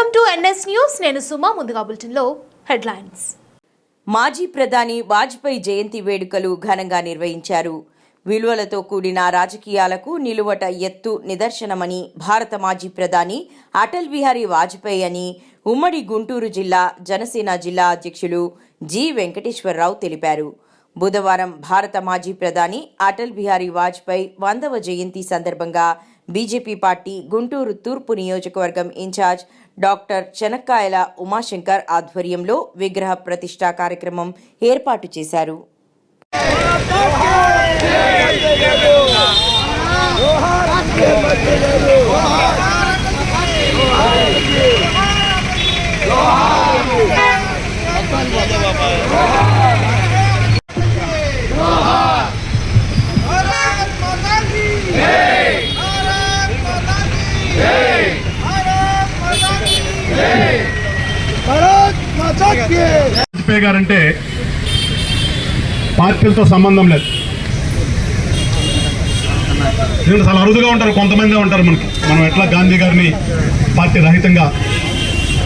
Welcome to NS news. నేను సుమా ముందుగా బులెటిన్లో హెడ్లైన్స్. మాజీ ప్రధాని వాజ్పేయి జయంతి వేడుకలు ఘనంగా నిర్వహించారు. విలువలతో కూడిన రాజకీయాలకు నిలువట ఎత్తు నిదర్శనమని భారత మాజీ ప్రధాని అటల్ బిహారీ వాజ్పేయి అని ఉమ్మడి గుంటూరు జిల్లా జనసేన జిల్లా అధ్యక్షులు జి. వెంకటేశ్వరరావు తెలిపారు. బుధవారం భారత మాజీ ప్రధాని అటల్ బిహారీ వాజ్పేయి వందవ జయంతి సందర్భంగా బీజేపీ పార్టీ గుంటూరు తూర్పు నియోజకవర్గం ఇన్ఛార్జ్ డాక్టర్ చెనక్కాయల ఉమాశంకర్ ఆధ్వర్యంలో విగ్రహ ప్రతిష్ఠా కార్యక్రమం ఏర్పాటు చేశారు. Oh, వాజ్పేయి గారు అంటే పార్టీలతో సంబంధం లేదు. ఎందుకంటే చాలా అరుదుగా ఉంటారు కొంతమంది ఉంటారు మనకి. మనం ఎట్లా గాంధీ గారిని పార్టీ రహితంగా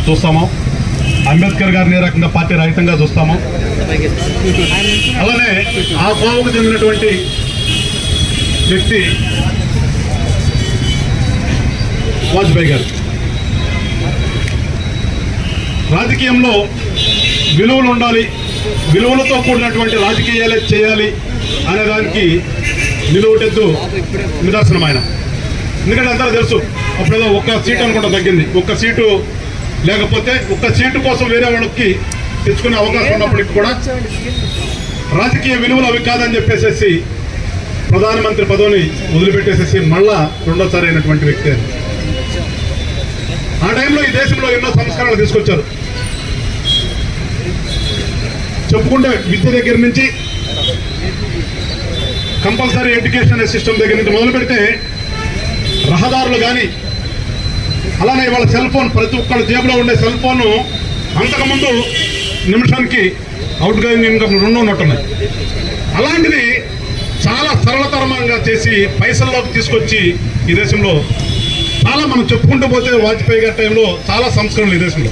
చూస్తామో అంబేద్కర్ గారిని రకంగా పార్టీ రహితంగా చూస్తామో అలానే ఆ కోవకు చెందినటువంటి వ్యక్తి వాజ్పేయి గారు. రాజకీయంలో విలువలు ఉండాలి విలువలతో కూడినటువంటి రాజకీయాలే చేయాలి అనే దానికి నిలువుటెద్దు నిదర్శనం ఆయన ఎందుకంటే అందరూ తెలుసు అప్పుడేదో ఒక్క సీట్ అనుకుంటా తగ్గింది. ఒక్క సీటు లేకపోతే ఒక్క సీటు కోసం వేరే వాళ్ళకి తెచ్చుకునే అవకాశం ఉన్నప్పటికీ కూడా రాజకీయ విలువలు అవి కాదని చెప్పేసేసి ప్రధానమంత్రి పదవిని వదిలిపెట్టేసేసి మళ్ళా రెండోసారి అయినటువంటి వ్యక్తి ఆ టైంలో ఈ దేశంలో ఎన్నో సంస్కరణలు తీసుకొచ్చారు. చెప్పుకుంటే విద్య దగ్గర నుంచి కంపల్సరీ ఎడ్యుకేషన్ అనే సిస్టమ్ దగ్గర నుంచి మొదలు పెడితే రహదారులు కానీ అలానే ఇవాళ సెల్ ఫోన్ ప్రతి ఒక్కళ్ళ జేబులో ఉండే సెల్ ఫోను అంతకుముందు నిమిషానికి అవుట్ గోయింగ్ ఇన్కమ్ రెండు ఉన్నట్టున్నాయి అలాంటిది చాలా సరళతరమంగా చేసి పైసల్లోకి తీసుకొచ్చి ఈ దేశంలో చాలా మనం చెప్పుకుంటూ పోతే వాజ్పేయి గారి టైంలో చాలా సంస్కరణలు ఈ దేశంలో.